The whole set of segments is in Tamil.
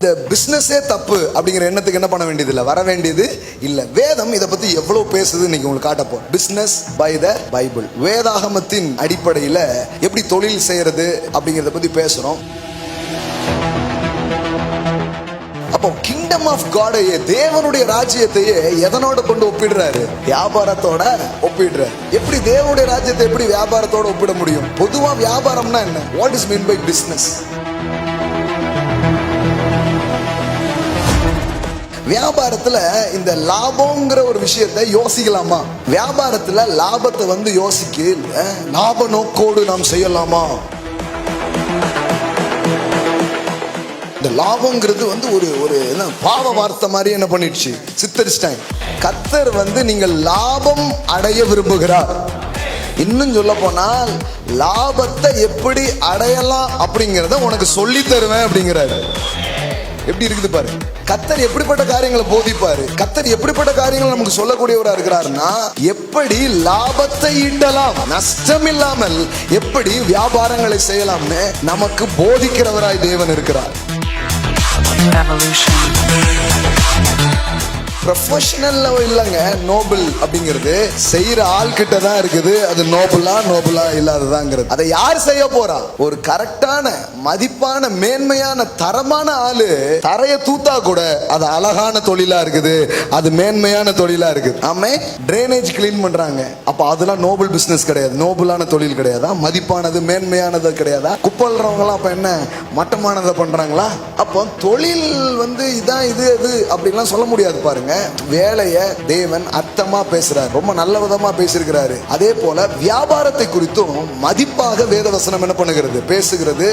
இந்த பிஸ்னஸே தப்பு அப்படிங்கிற எண்ணத்துக்கு என்ன பண்ண வேண்டியது இல்லை வர வேண்டியது இல்லை. வேதம் இதை பத்தி எவ்வளவு பேசுது இன்னைக்கு உங்களுக்கு காட்டப்போ பிஸ்னஸ் பை த பைபிள் வேதாகமத்தின் அடிப்படையில் எப்படி தொழில் செய்யறது அப்படிங்கிறத பத்தி பேசுறோம். அப்போ கிங்டம் ஆஃப் காடையே தேவனுடைய ராஜ்யத்தையே எதனோட கொண்டு ஒப்பிடுறாரு? வியாபாரத்தோட ஒப்பிடுறாரு. எப்படி தேவனுடைய ராஜ்யத்தை எப்படி வியாபாரத்தோட ஒப்பிட முடியும்? பொதுவா வியாபாரம்னா என்ன? What is mean by business வியாபாரத்துல இந்த லாபங்கிற ஒரு விஷயத்தை யோசிக்கலாமா? வியாபாரத்துல லாபத்தை வந்து யோசிக்க லாப நோக்கோடு நாம் செய்யலாமா? இந்த லாபங்கிறது வந்து ஒரு ஒரு என்ன பாவ வார்த்தை மாதிரி என்ன பண்ணிடுச்சு? சித்தரிச்சிட்டாங்க. கத்தர் வந்து நீங்கள் லாபம் அடைய விரும்புகிறார். இன்னும் சொல்ல போனால் லாபத்தை எப்படி அடையலாம் அப்படிங்கிறத உனக்கு சொல்லி தருவேன் அப்படிங்கிறாரு. எப்படி இருக்குது பாரு? கத்தர் எப்படிப்பட்ட காரியங்களை போதிப்பாரு? கத்தர் எப்படிப்பட்ட காரியங்களை நமக்கு சொல்லக்கூடியவரா இருக்கிறாருன்னா எப்படி லாபத்தை ஈட்டலாம் நஷ்டம் இல்லாமல் எப்படி வியாபாரங்களை செய்யலாம்னு நமக்கு போதிக்கிறவராய் தேவன் இருக்கிறார். Revolution. ப்ரொஃபஷனல் இல்லைங்க நோபல் அப்படிங்கிறது செய்யற ஆள் கிட்ட தான் இருக்குது அது நோபலா நோபலா இல்லாததாங்கிறது. அதை யார் செய்ய போறா? ஒரு கரெக்டான மதிப்பான மேன்மையான தரமான ஆளு தரைய தூத்தா கூட அது அழகான தொழிலா இருக்குது. அது மேன்மையான தொழிலா இருக்குது. ஆமே ட்ரைனேஜ் கிளீன் பண்றாங்க. அப்ப அதெல்லாம் நோபல் பிசினஸ் கிடையாது. நோபலான தொழில் கிடையாதா? மதிப்பானது மேன்மையானது கிடையாதா? குப்பல்றவங்களாம் அப்ப என்ன? மட்டமானதை பண்றாங்களா? அப்போ தொழில் வந்து இதான் இது இது அப்படின்லாம் சொல்ல முடியாது பாருங்க. வேலையை தேவன் அர்த்தமா பேசுறாரு. ரொம்ப நல்ல விதமா பேசியிருக்கிறாரு. அதே போல வியாபாரத்தை குறித்தும் மதிப்பாக வேதவசனம் என்ன பண்ணுகிறது? பேசுகிறது.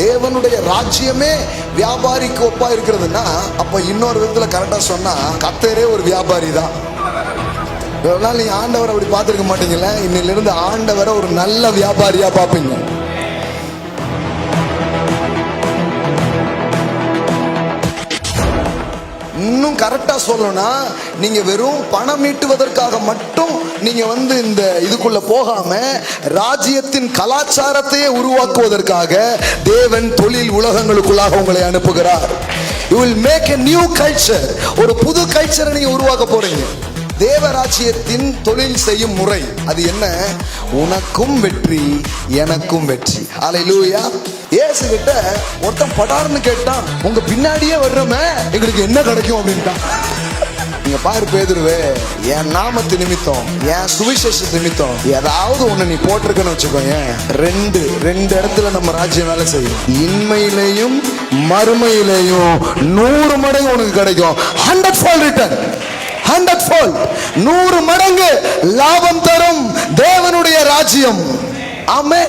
தேவனுடைய ராஜ்யமே வியாபாரிக்கு ஒப்பா இருக்கிறதுன்னா அப்ப இன்னொரு விதத்துல கரெக்டா சொன்னா கத்தரே ஒரு வியாபாரி தான் இவ்வளவு நாள் நீங்கள் ஆண்டவரை அப்படி பார்த்துருக்க மாட்டீங்களே இன்னிலிருந்து ஆண்டவரை ஒரு நல்ல வியாபாரியாக பார்ப்பீங்க. இன்னும் கரெக்டாக சொல்லணும்னா நீங்கள் வெறும் பணம் ஈட்டுவதற்காக மட்டும் நீங்கள் வந்து இந்த இதுக்குள்ள போகாமல் ராஜ்யத்தின் கலாச்சாரத்தையே உருவாக்குவதற்காக தேவன் தொழில் உலகங்களுக்குள்ளாக உங்களை அனுப்புகிறார். You will make a new culture ஒரு புது கல்ச்சரை நீங்கள் உருவாக்க போகிறீங்க தேவராஜ்யத்தின் தொழில் செய்யும் முறை. அது என்ன? உனக்கும் வெற்றி எனக்கும் வெற்றி. அலை லூயா ஏசுகிட்ட ஒருத்தன் படார்னு கேட்டான் உங்க பின்னாடியே வர்றோமே எங்களுக்கு என்ன கிடைக்கும்? அப்படின்ட்டான். நீங்க பாரு பேதுருவே என் நாமத்து நிமித்தம் என் சுவிசேஷ நிமித்தம் ஏதாவது ஒண்ணு நீ போட்டிருக்கன்னு வச்சுக்கோங்க ரெண்டு ரெண்டு இடத்துல நம்ம ராஜ்யம் வேலை செய்யும். இன்மையிலையும் மறுமையிலையும் நூறு மடங்கு உனக்கு கிடைக்கும். Hundred fold return hundred fold நூறு மடங்கு லாபம் தரும் தேவனுடைய ராஜ்யம். ஆமே